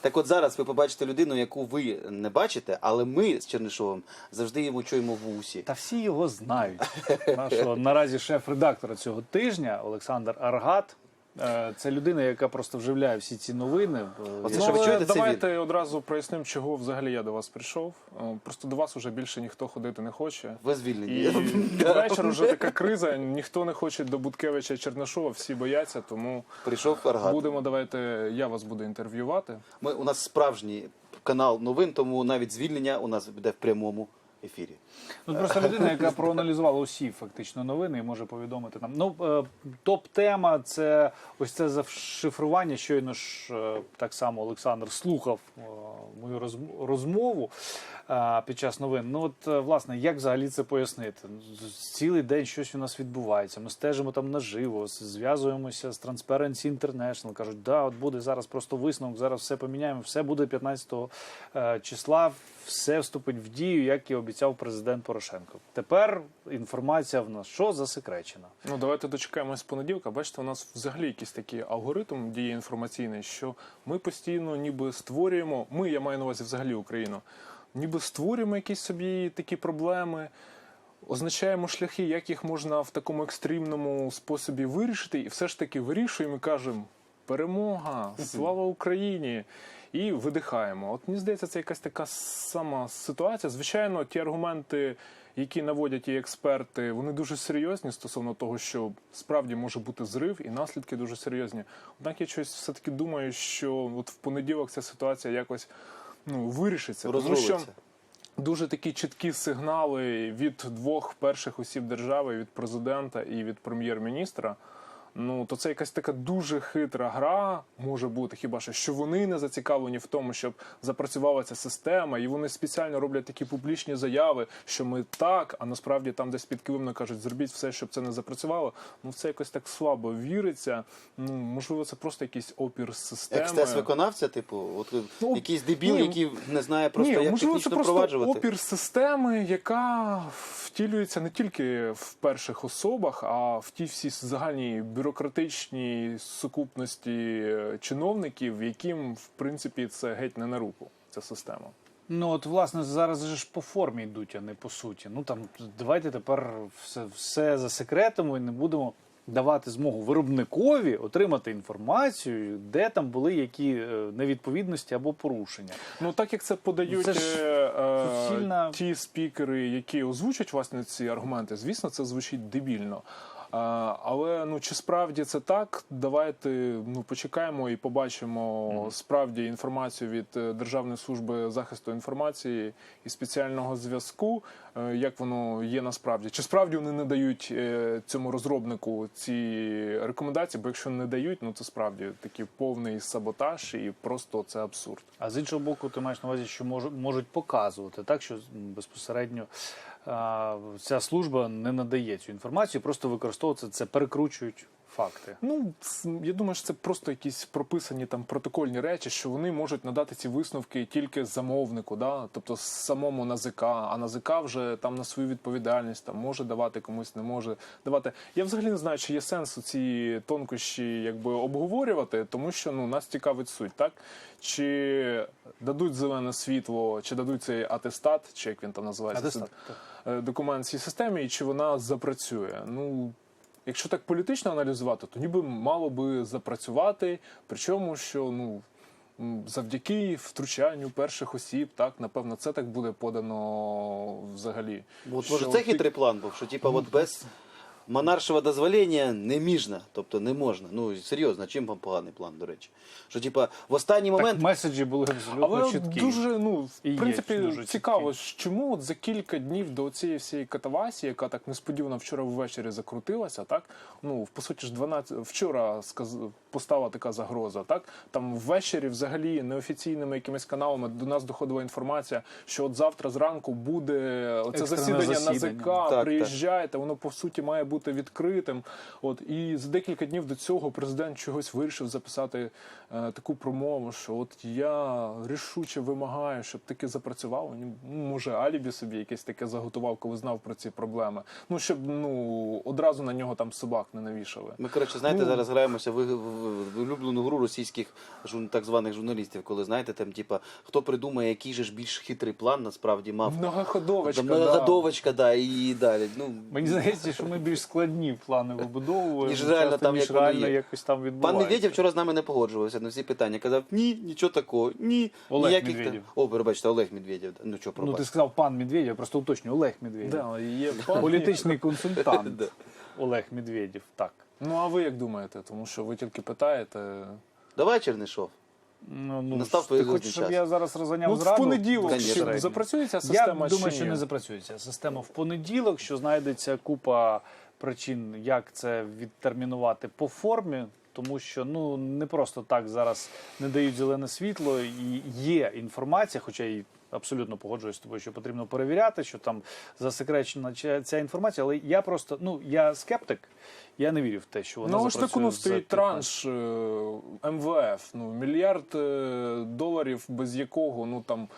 Так от зараз ви побачите людину, яку ви не бачите, але ми з Чернишовим завжди йому чуємо в усі. Та всі його знають. Нашого наразі шеф-редактора цього тижня Олександр Аргат. Е, Це людина, яка просто вживляє всі ці новини. Е, Оце Ну, що ви чуєте, це давайте одразу прояснимо, чого взагалі я до вас прийшов. Е, Просто до вас вже більше ніхто ходити не хоче. Ви І звільнені. вечір вже така криза. Ніхто не хоче до Буткевича і всі бояться, тому Прийшов Фаргат. будемо. Давайте я вас буду інтерв'ювати. Ми, у нас справжній канал новин, тому навіть звільнення у нас буде в прямому ефірі. Ну, просто людина, яка проаналізувала усі фактично новини і може повідомити нам. Ну, е, топ-тема це ось це зашифрування. Щойно ж е, так само Олександр слухав е, мою розмову під час новин. Ну, от, власне, як взагалі це пояснити? Цілий день щось у нас відбувається. Ми стежимо там наживо, зв'язуємося з Transparency International. Кажуть, да, от буде зараз просто висновок, зараз все поміняємо, все буде 15 е, числа, все вступить в дію, як і обіцяв президент Порошенко. Тепер інформація в нас що засекречена. Ну давайте дочекаємось понеділка. Бачите, у нас взагалі якийсь такий алгоритм діє інформаційний, що ми постійно ніби створюємо. Ми, я маю на увазі взагалі Україну, ніби створюємо якісь собі такі проблеми. Означаємо шляхи, як їх можна в такому екстремному способі вирішити, і все ж таки вирішуємо і кажемо перемога, слава Україні! І видихаємо. От мені здається, це якась така сама ситуація. Звичайно, ті аргументи, які наводять і експерти, вони дуже серйозні стосовно того, що справді може бути зрив, і наслідки дуже серйозні. Однак я щось все-таки думаю, що от в понеділок ця ситуація якось ну, вирішиться. Тому що дуже такі чіткі сигнали від двох перших осіб держави, від президента і від прем'єр-міністра. Ну то це якась така дуже хитра гра може бути. Хіба що що вони не зацікавлені в тому, щоб запрацювала ця система, і вони спеціально роблять такі публічні заяви, що ми так, а насправді там десь під килимно кажуть, зробіть все, щоб це не запрацювало. Ну в це якось так слабо віриться. Ну можливо, це просто якийсь опір системи. Екстес виконавця, типу, от Ну, якийсь дебіл, ні, який не знає просто, Ні, як можливо, це технічно просто впроваджувати. опір системи, яка втілюється не тільки в перших особах, а в тій всій загальній бюрократичній сукупності е, чиновників, яким в принципі це геть не на руку. Ця система. Ну от власне зараз же ж по формі йдуть, а не по суті. Ну там давайте тепер все, все засекретимо і не будемо давати змогу виробникові отримати інформацію, де там були які е, невідповідності або порушення. Ну так як це подають Це ж е, е, суцільна- ті спікери, які озвучать власне ці аргументи, звісно, це звучить дебільно. Але ну чи справді це так? Давайте ну почекаємо і побачимо справді інформацію від е, Державної служби захисту інформації і спеціального зв'язку, е, як воно є насправді. Чи справді вони не дають е, цьому розробнику ці рекомендації? Бо якщо не дають, ну це справді такий повний саботаж і просто це абсурд. А з іншого боку, ти маєш на увазі, що можуть, показувати так, що безпосередньо ця служба не надає цю інформацію, просто використовується це, перекручують факти. Ну, я думаю, що це просто якісь прописані там протокольні речі, що вони можуть надати ці висновки тільки замовнику, да? тобто самому НАЗК, а НАЗК вже там на свою відповідальність там може давати комусь, не може давати. Я взагалі не знаю, чи є сенс у ці тонкощі якби обговорювати, тому що ну нас цікавить суть, так чи дадуть зелене світло, чи дадуть цей атестат, чи як він там називається, Атестат, е, документ цій системі, і чи вона запрацює. Ну, якщо так політично аналізувати, то ніби мало би запрацювати. Причому, що ну. Завдяки втручанню перших осіб, так напевно, це так буде подано взагалі. От, може, Що це ти- хитрий план був, що типа от без монаршого дозволення не міжна, тобто не можна. Ну серйозно, чим вам поганий план, до речі? Що типа в останній момент Так, меседжі були абсолютно Але чіткі. дуже ну в І принципі дуже цікаво, чому от за кілька днів до цієї всієї катавасії, яка так несподівано вчора ввечері закрутилася, так ну по суті ж 12, вчора сказ, постала така загроза. Так там ввечері, взагалі, неофіційними якимись каналами до нас доходила інформація, що от завтра зранку буде Екстрене засідання засідання. НАЗК, Так, так. приїжджайте, воно по суті має бути відкритим. От і за декілька днів до цього президент чогось вирішив записати е, таку промову, що от я рішуче вимагаю, щоб таки запрацював. Він, ну, може, алібі собі якесь таке заготував, коли знав про ці проблеми. Ну щоб ну одразу на нього там собак не навішали. Ми, коротше, знаєте, Ну. зараз граємося в, в, в улюблену гру російських так званих журналістів, коли знаєте, там, типа, хто придумає, який же ж більш хитрий план насправді мав. Многоходовочка. Там да. Многоходовочка, да, і далі. Ну, Мені здається, що ми більш складні плани вибудовуємо, Ніж реально там, ніж як реально є. якось там Пан відбувається. Медведєв вчора з нами не погоджувався на всі питання. Казав, ні, нічого такого, ні. Олег ніяких Медведєв. Там... О, пробачте, Олег Медведєв. Ну що, Ну, ти сказав пан Медведєв, просто уточнюю, Олег Медведєв. Да, є пан- Політичний консультант Олег Медведєв, так. Ну а ви як думаєте? Тому що ви тільки питаєте. Давай, Чернишов. Ну, ну, Настав ж, ти хочеш, щоб час. я зараз розганяв Ну, в понеділок Конечно. чи запрацює ця Я система думаю, чи що не запрацює ця система в понеділок, що знайдеться купа причин, як це відтермінувати по формі. Тому що ну не просто так зараз не дають зелене світло, і є інформація, хоча і абсолютно погоджуюсь з тобою, що потрібно перевіряти, що там засекречена ця- інформація. Але я просто ну я скептик, я не вірю в те, що вона Ну, кону за стоїть транш е, МВФ. Ну, мільярд е, доларів, без якого ну там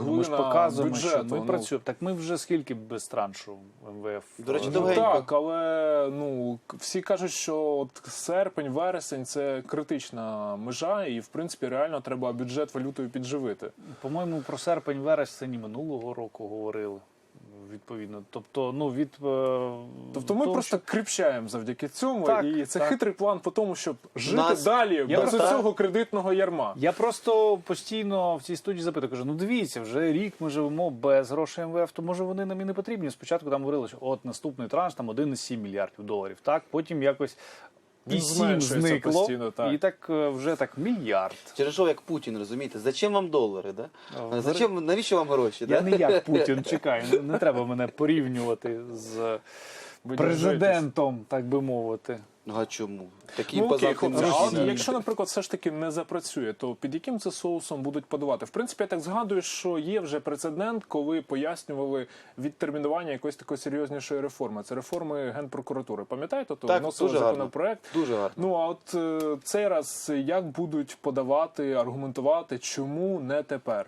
Ну, ми ж показуємо, бюджету. що ми ну. працюємо. Так ми вже скільки без траншу МВФ? До речі, Ну, довгенько. так, але ну всі кажуть, що от серпень, вересень це критична межа, і в принципі реально треба бюджет валютою підживити. По-моєму, про серпень вересень минулого року говорили. Відповідно, тобто, ну від е, Тобто ми того, просто що- кріпчаємо завдяки цьому, Так, і це так. хитрий план по тому, щоб жити Нас- далі Я без просто- цього кредитного ярма. я просто постійно в цій студії запитую, кажу: ну дивіться, вже рік ми живемо без грошей МВФ, то може вони нам і не потрібні. Спочатку там говорили, що от наступний транш там 1,7 мільярдів доларів. Так, потім якось і Він 7 зменшується зникло, постійно, так. і так е, вже так мільярд. Через що як Путін, розумієте? Зачем вам долари, да? А, Зачем, навіщо вам гроші? Я да? не як Путін чекаю, не, не треба мене порівнювати з Ви президентом, так би мовити. Ну а чому? Такі Ну, окей, хлопці, а от якщо, наприклад, все ж таки не запрацює, то під яким це соусом будуть подавати? В принципі, я так згадую, що є вже прецедент, коли пояснювали відтермінування якоїсь такої серйознішої реформи. Це реформи генпрокуратури. Пам'ятаєте, то Так, вносили дуже гарно. Дуже гарно. Ну а от е, цей раз як будуть подавати, аргументувати, чому не тепер?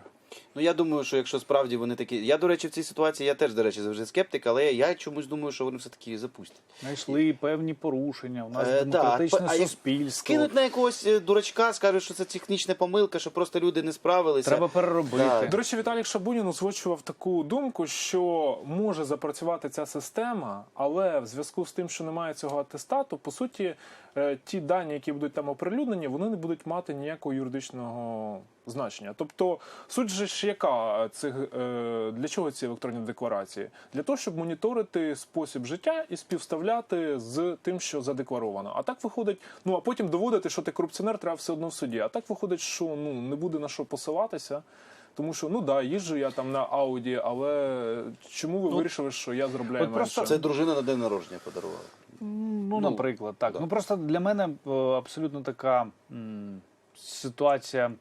Ну я думаю, що якщо справді вони такі. Я, до речі, в цій ситуації я теж, до речі, завжди скептик, але я чомусь думаю, що вони все-таки запустять. Знайшли певні порушення. У нас Е, демократичне да, суспільство. Скинуть на якогось е, дурачка, скажуть, що це технічна помилка, що просто люди не справилися. Треба переробити. Да. До речі, Віталій Шабунін озвучував таку думку, що може запрацювати ця система, але в зв'язку з тим, що немає цього атестату, по суті, е, ті дані, які будуть там оприлюднені, вони не будуть мати ніякого юридичного значення. Тобто, суть же ж яка цих е, для чого ці електронні декларації? Для того, щоб моніторити спосіб життя і співставляти з тим, що задекларовано. А так виходить, ну а потім доводити, що ти корупціонер, треба все одно в суді. А так виходить, що ну не буде на що посилатися. Тому що ну да, їжджу я там на Ауді, але чому ви Ну, вирішили, що я заробляю от просто? Це дружина на день народження подарувала. Ну, наприклад, так. да. Ну просто для мене е, абсолютно така м, ситуація.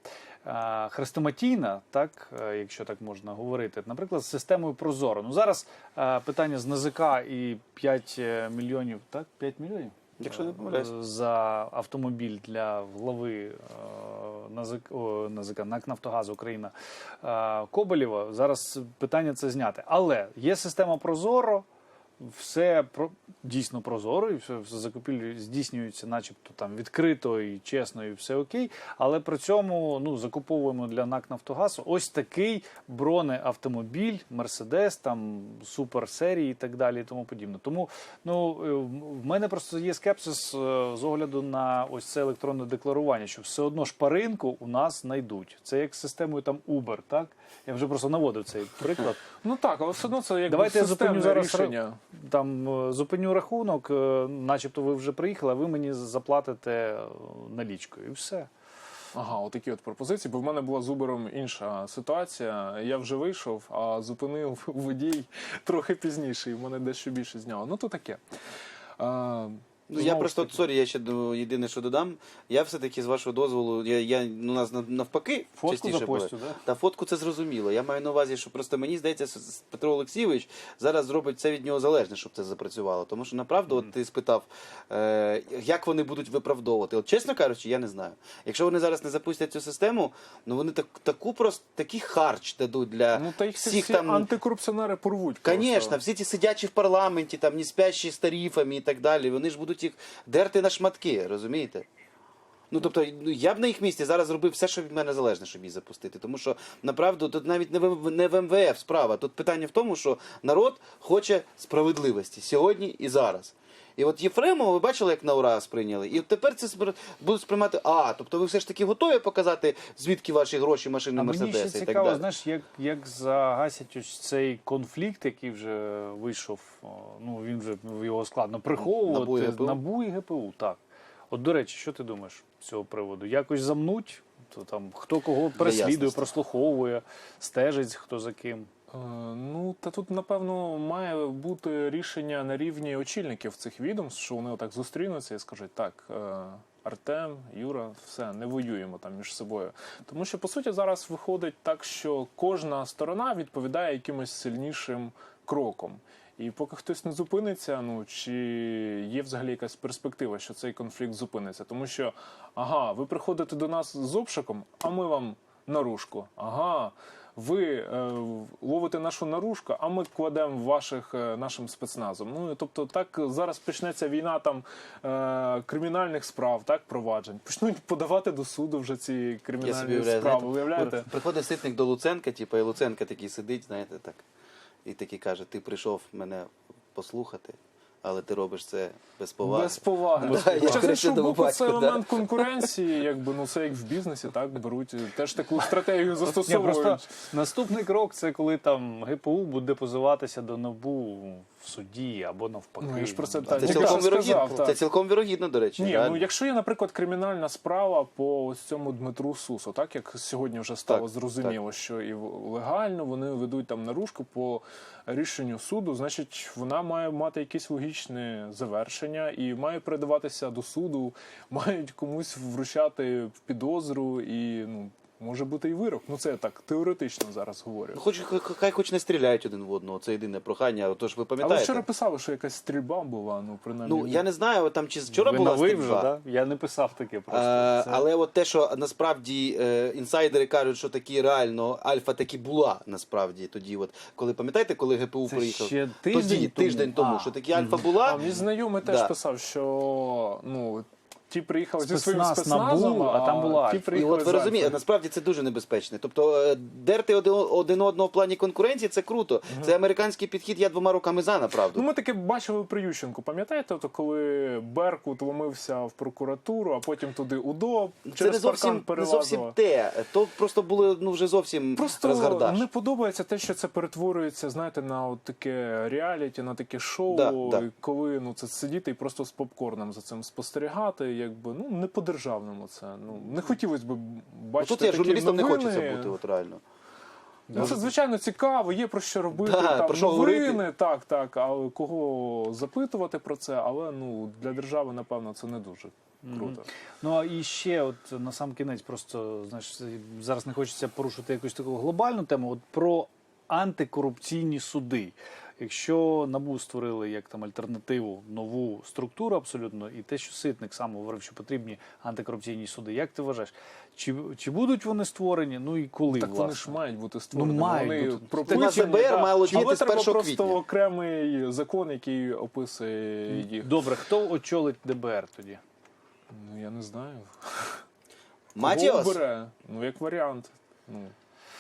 Е, Хрестоматійна, так, е, якщо так можна говорити, наприклад, з системою Прозоро. Ну зараз е, питання з НАЗК і 5 мільйонів, так, 5 мільйонів Якщо не помиляюсь. Е, за автомобіль для глави е, НАЗК, НАЗК НАК Нафтогаз Україна е, Коболєва. Зараз питання це зняти. Але є система Прозоро. Все про дійсно прозоро, і все, все закупівлі здійснюються, начебто там відкрито і чесно, і все окей. Але при цьому ну закуповуємо для НАК Нафтогаз ось такий бронеавтомобіль, Мерседес, там супер серії і так далі, і тому подібне. Тому ну е, в- мене просто є скепсис е, з огляду на ось це електронне декларування, що все одно шпаринку у нас знайдуть. Це як з системою там Uber, так я вже просто наводив цей приклад. Ну так, але все одно це як Давайте я зупиню зараз рішення. Там е, зупиню рахунок, е, начебто ви вже приїхали, а ви мені заплатите е, налічкою, і все. Ага, отакі от пропозиції. Бо в мене була з Uber інша ситуація. Я вже вийшов, а зупинив водій трохи пізніше, і в мене дещо більше зняло. Ну то таке. Ну я Знову просто ж таки. сорі, я ще до єдине, що додам. Я все-таки з вашого дозволу, я, я ну, у нас нав- навпаки Фотку частіше запостю, да? Та фотку це зрозуміло. Я маю на увазі, що просто мені здається, що с- Петро Олексійович зараз зробить це від нього залежне, щоб це запрацювало. Тому що направду, от ти спитав, е, як вони будуть виправдовувати. От чесно кажучи, я не знаю. Якщо вони зараз не запустять цю систему, ну вони так, таку просто такий харч дадуть для Ну та їх всі, всіх всі там. антикорупціонери порвуть. просто. Конечно, всі ті сидячі в парламенті, там не спящі з тарифами і так далі, вони ж будуть їх дерти на шматки, розумієте? Ну тобто, ну я б на їх місці зараз зробив все, що від мене залежне, щоб її запустити. Тому що направду тут навіть не в, не в МВФ справа. Тут питання в тому, що народ хоче справедливості сьогодні і зараз. І от Єфремова ви бачили, як на ура сприйняли. І тепер це будуть сприймати. А, тобто ви все ж таки готові показати, звідки ваші гроші, машини, А мені ще мерседеси і так цікаво, далі. знаєш, як, як загасять ось цей конфлікт, який вже вийшов, ну він вже його складно приховувати. ГПУ? НАБУ і ГПУ, так. От до речі, що ти думаєш з цього приводу? Якось замнуть? То там хто кого переслідує, прослуховує, стежить, хто за ким. Е, Ну, та тут, напевно, має бути рішення на рівні очільників цих відомств, що вони отак зустрінуться і скажуть, так, е, Артем, Юра, все, не воюємо там між собою. Тому що, по суті, зараз виходить так, що кожна сторона відповідає якимось сильнішим кроком. І поки хтось не зупиниться, ну чи є взагалі якась перспектива, що цей конфлікт зупиниться? Тому що ага, ви приходите до нас з обшуком, а ми вам наружку. Ага, ви е, ловите нашу наружку, а ми кладемо ваших е, нашим спецназом. Ну тобто, так зараз почнеться війна там е, кримінальних справ, так проваджень. Почнуть подавати до суду вже ці Я собі кримінальні уявляю, справи. знаєте, Уявляєте? при- Приходить ситник до Луценка, типу, і Луценка такий сидить, знаєте, так. І такий каже: ти прийшов мене послухати, але ти робиш це без поваги. Без поваги. Да, я Хоча з іншого боку, це елемент конкуренції, якби ну це як в бізнесі, так беруть теж таку стратегію Ні, застосовують. просто наступний крок це коли там ГПУ буде позиватися до НАБУ в суді або навпаки. Ну, я ж про це так. Це цілком, якраз вірогідно, сказав, так. це цілком вірогідно, до речі. Ні, реально. ну якщо є, наприклад, кримінальна справа по ось цьому Дмитру Сусу, так як сьогодні вже стало Так, зрозуміло, що і легально вони ведуть там наружку по рішенню суду, значить вона має мати якесь логічне завершення і має передаватися до суду, мають комусь вручати в підозру і ну. Може бути і вирок. Ну це я так теоретично зараз говорю. Ну, Хоч, хай- хоч не стріляють один в одного, це єдине прохання. Тож ви Але пам'ятаєте? вчора писали, що якась стрільба була, ну принаймні. Ну, я не знаю, там чи вчора Ви була стрільба. вже, да? Я не писав таке просто. Е, Це- Але от те, що насправді е, інсайдери кажуть, що такі реально альфа таки була насправді тоді. От коли пам'ятаєте, коли ГПУ Це приїхав ще тиждень тоді, тому? тиждень тому, А. що такі альфа була. А мій знайомий теж Да. писав, що ну ті приїхали зі своїм Спецназ спецназом, НАБУ, а там була ті Альфа. І приїхали от ви з розумієте, насправді це дуже небезпечно. Тобто е, дерти один, один одного в плані конкуренції це круто. Це американський підхід, я двома руками за направду. Ну, ми таке бачили у Приющенку. Пам'ятаєте, то коли Беркут ломився в прокуратуру, а потім туди УДО це через не зовсім, не перелазило. зовсім те. То просто було ну вже зовсім Просто розгардаш. не подобається те, що це перетворюється, знаєте, на от таке реаліті, на таке шоу, Да, да. коли ну це сидіти і просто з попкорном за цим спостерігати, якби ну не по-державному це. Ну не хотілося б Ну, бачити. Тут я журналістом не хочеться бути, от реально. Ну, це звичайно цікаво, є про що робити. Да, там про що новини, говорити. так, так. Але кого запитувати про це, але ну для держави, напевно, це не дуже круто. Ну а і ще, от на сам кінець, просто знаєш, зараз не хочеться порушити якусь таку глобальну тему. От про антикорупційні суди. Якщо набу створили як там альтернативу нову структуру абсолютно, і те, що ситник сам говорив, що потрібні антикорупційні суди. Як ти вважаєш, чи, чи будуть вони створені? Ну і коли Так власне? вони ж мають бути створені. Ну, мають вони бути. на ЗБР да. мало Але з треба 1 просто квітня. окремий закон, який описує їх. Добре, хто очолить ДБР тоді? Ну я не знаю. Матіос? Ну як варіант. Ну